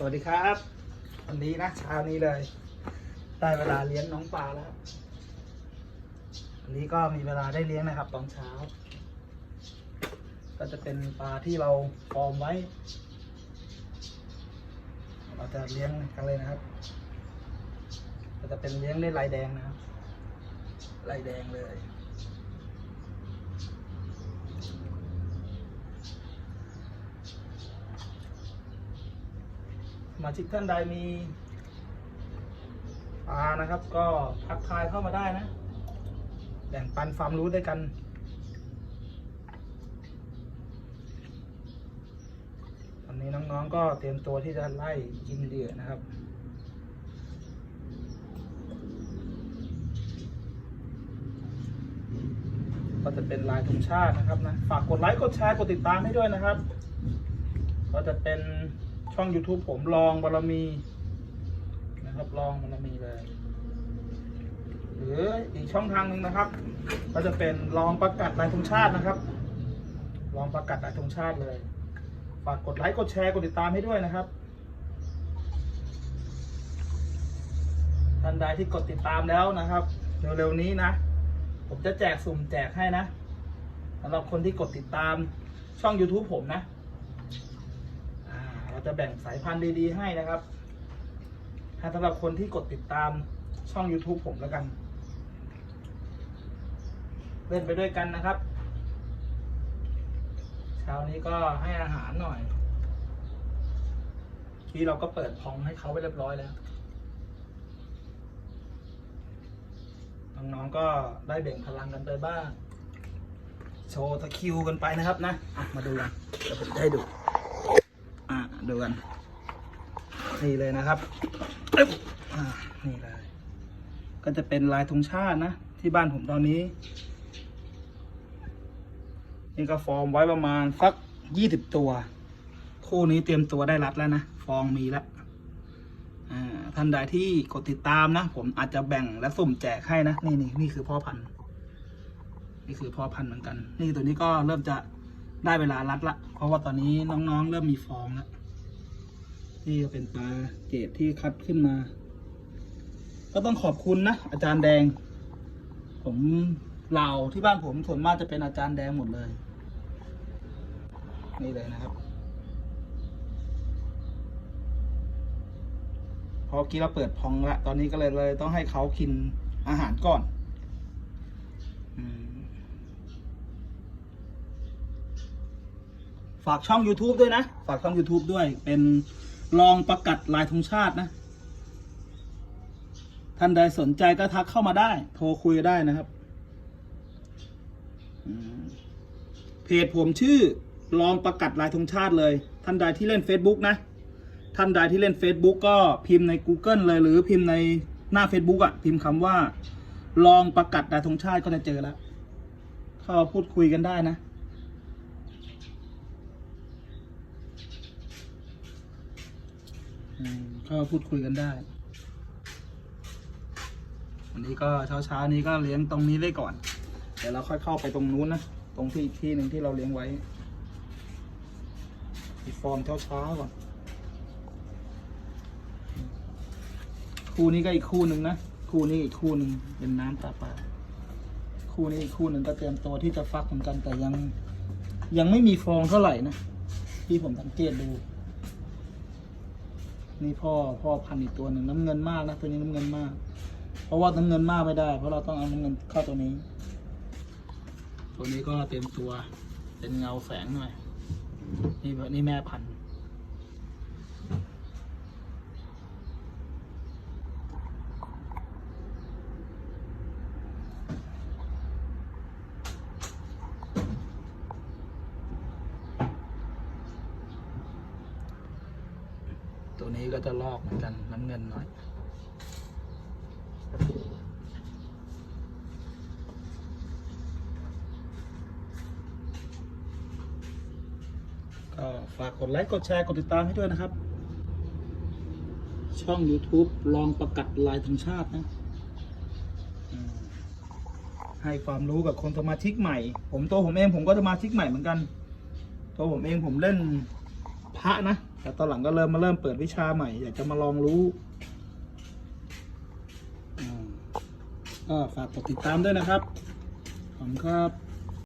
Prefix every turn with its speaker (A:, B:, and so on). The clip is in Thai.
A: สวัสดีครับ วันนี้นะเช้านี้เลย ได้เวลาเลี้ยงน้องปลาแล้ววันนี้ก็มีเวลาได้เลี้ยงนะครับ ตอนเช้า ก็จะเป็นปลาที่เราฟอร์มไว้ เราจะเลี้ยงกันเลยนะครับ ก็จะเป็นเลี้ยงด้วยลายแดงนะครับลายแดงเลย มาชิกท่านใดมีปลานะครับ ก็ทักทายเข้ามาได้นะ แบ่งปันความรู้ด้วยกันตอนนี้น้องๆก็เตรียมตัวที่จะไล่กินเหยื่อนะครับก็จะเป็นลายธงชาตินะครับนะ ฝากกดไลค์ กดแชร์ กดติดตามให้ด้วยนะครับ ก็จะเป็น ช่อง YouTube ผมลองบารมีนะครับลองบารมีเลย หรืออีกช่องทางหนึ่งนะครับ ก็จะเป็นลองประกาศลายธงชาตินะครับ ลองประกาศลายธงชาติเลย ฝากกดไลค์กดแชร์กดติดตามให้ด้วยนะครับท่านใดที่กดติดตามแล้วนะครับเร็วๆนี้นะ ผมจะแจกสุ่มแจกให้นะสำหรับคนที่กดติดตามช่อง YouTube ผมนะ จะแบ่งสายพันธุ์ดีๆให้นะครับสำหรับคนที่กดติดตามช่อง YouTube ผมแล้วกัน เล่นไปด้วยกันนะครับ เช้านี้ก็ให้อาหารหน่อยที่เราก็เปิดพองให้เขาไปเรียบร้อยแล้วน้องๆก็ได้เบ่งพลังกันไปบ้าง โชว์ตะคิวกันไปนะครับนะ มาดูกันเดี๋ยวผมจะให้ดู ดูกัน นี่เลยนะครับนี่เลย ก็จะเป็นลายธงชาตินะ ที่บ้านผมตอนนี้ นี่ก็ฟอร์มไว้ประมาณสักยี่สิบตัว คู่นี้เตรียมตัวได้รัดแล้วนะ ฟองมีแล้วท่านใดที่กดติดตามนะ ผมอาจจะแบ่งและสุ่มแจกให้นะ นี่นี่นี่คือพ่อพันธุ์นี่คือพ่อพันธุ์เหมือนกัน นี่ตัวนี้ก็เริ่มจะได้เวลารัดละ เพราะว่าตอนนี้น้องๆ เริ่มมีฟองแล้ว นี่ก็เป็นปลาเกรดที่คัดขึ้นมา ก็ต้องขอบคุณนะ อาจารย์แดง ผมเหล่าที่บ้านผมส่วนมากจะเป็นอาจารย์แดงหมดเลย นี่เลยนะครับ พอเมื่อกี้เราเปิดพองละ ตอนนี้ก็เลยเลย ต้องให้เขากินอาหารก่อนฝากช่อง YouTube ด้วยนะ ฝากช่อง YouTube ด้วยเป็น ลองประกัดลายธงชาตินะ ท่านใดสนใจก็ทักเข้ามาได้ โทรคุยได้นะครับ เพจผมชื่อลองประกัดลายธงชาติเลย ท่านใดที่เล่น Facebook นะ ท่านใดที่เล่น Facebook ก็พิมพ์ใน Google เลย หรือพิมพ์ในหน้า Facebook อะ่ะ พิมพ์คำว่า ลองประกัดลายธงชาติก็จะเจอแล้วเข้าพูดคุยกันได้นะ อืมเข้าพูดคุยกันได้ วันนี้ก็เช้าเช้านี้ก็เลี้ยงตรงนี้ได้ก่อน เดี๋ยวเราค่อยเข้าไปตรงนู้นนะ ตรงที่อีกที่หนึ่งที่เราเลี้ยงไว้อีฟอร์มเช้าเช้าก่อน คู่นี้ก็อีกคู่หนึ่งนะ คู่นี้อีกคู่หนึ่งเป็นน้ำตาปลาคู่นี้อีกคู่หนึ่งก็เตรียมตัวที่จะฟักเหมือนกันแต่ยังยังไม่มีฟองเท่าไหร่นะ ที่ผมสังเกตดู นี่พ่อพ่อพันอีกตัวหนึ่งน้ำเงินมากนะตัวนี้น้ำเงินมาก เพราะว่าน้ำเงินมากไม่ได้ เพราะเราต้องเอาน้ำเงินเข้าตัวนี้ ตัวนี้ก็เตรียมตัว เป็นเงาแสงหน่อยนี่นี่แม่พันธุ์ ตัวนี้ก็จะลอกเหมือนกันน้ำเงินหน่อย ก็ฝากกดไลค์กดแชร์กดติดตามให้ด้วยนะครับ ช่อง YouTube ลองประกัดลายธงชาตินะให้ความรู้กับคนสมาชิกใหม่ ผมตัวผมเองผมก็สมาชิกใหม่เหมือนกัน ตัวผมเองผมเล่นพระนะ แต่ตอนหลังก็เริ่มมาเริ่มเปิดวิชาใหม่ อยากจะมาลองรู้ก็ฝากกดติดตามด้วยนะครับ ขอบคุณครับ